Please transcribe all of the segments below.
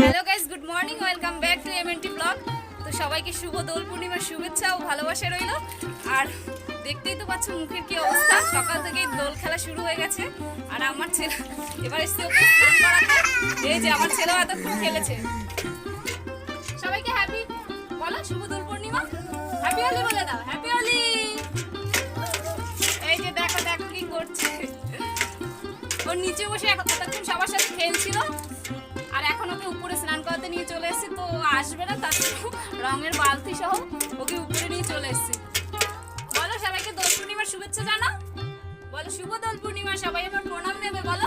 Hello guys good morning welcome back to MNT blog তো সবাইকে শুভ দোল পূর্ণিমার শুভেচ্ছা ও ভালোবাসা রইল। আর দেখতেই তো পাচ্ছ মুখের কি অবস্থা। সকাল থেকেই দোল খেলা শুরু হয়ে গেছে। আর আমার ছেলে এবার এসে এই যে আমার ছেলেও এতক্ষণ খেলেছে। সবাইকে হ্যাপি বলো, শুভ দোল পূর্ণিমা। হ্যাপি হোলি ওর নিচে বসে এখন এতক্ষণ সবার সাথে খেলছিল? আর এখন ওকে উপরে স্নান করাতে নিয়ে চলে এসেছি তো আসবে না তার রঙের বালতি সহ ওকে উপরে নিয়ে চলে এসেছি। বলো সবাইকে দোল পূর্ণিমার শুভেচ্ছা জানাও। বলো শুভ দোল পূর্ণিমা সবাই আমার প্রণাম নেবে বলো।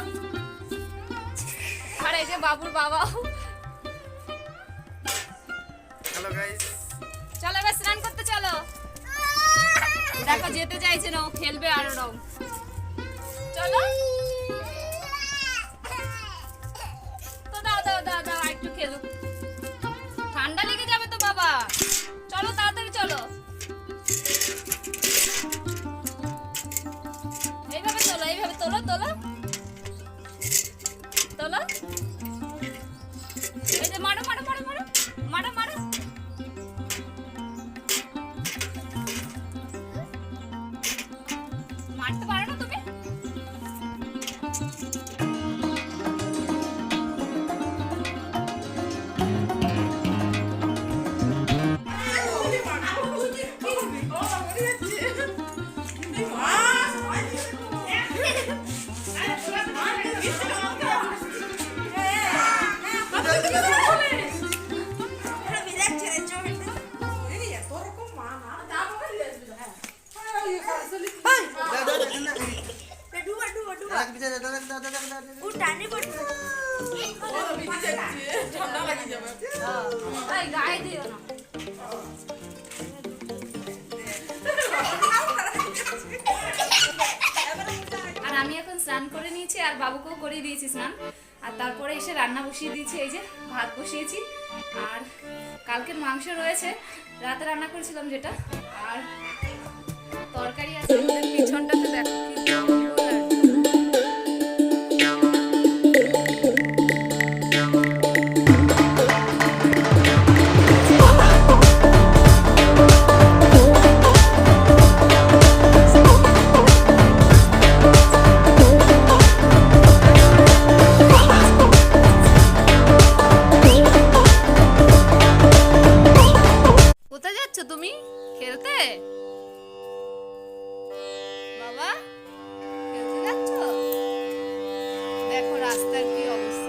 আর এই যে বাবুর বাবাও। গাইস। চলো এবার স্নান করতে চলো। দেখো যেতে চাইছে না ও খেলবে আরও রং। চলো। 走了走了。আর আমি এখন স্নান করে নিয়েছি, আর বাবুকেও করিয়ে দিয়েছি স্নান। আর তারপরে এসে রান্না বসিয়ে দিয়েছি, এই যে ভাত বসিয়েছি। আর কালকের মাংস রয়েছে, রাতে রান্না করেছিলাম যেটা। আর তরকারি আছে পিছনটাতে দেখো। দেখো রাস্তার কি অবস্থা।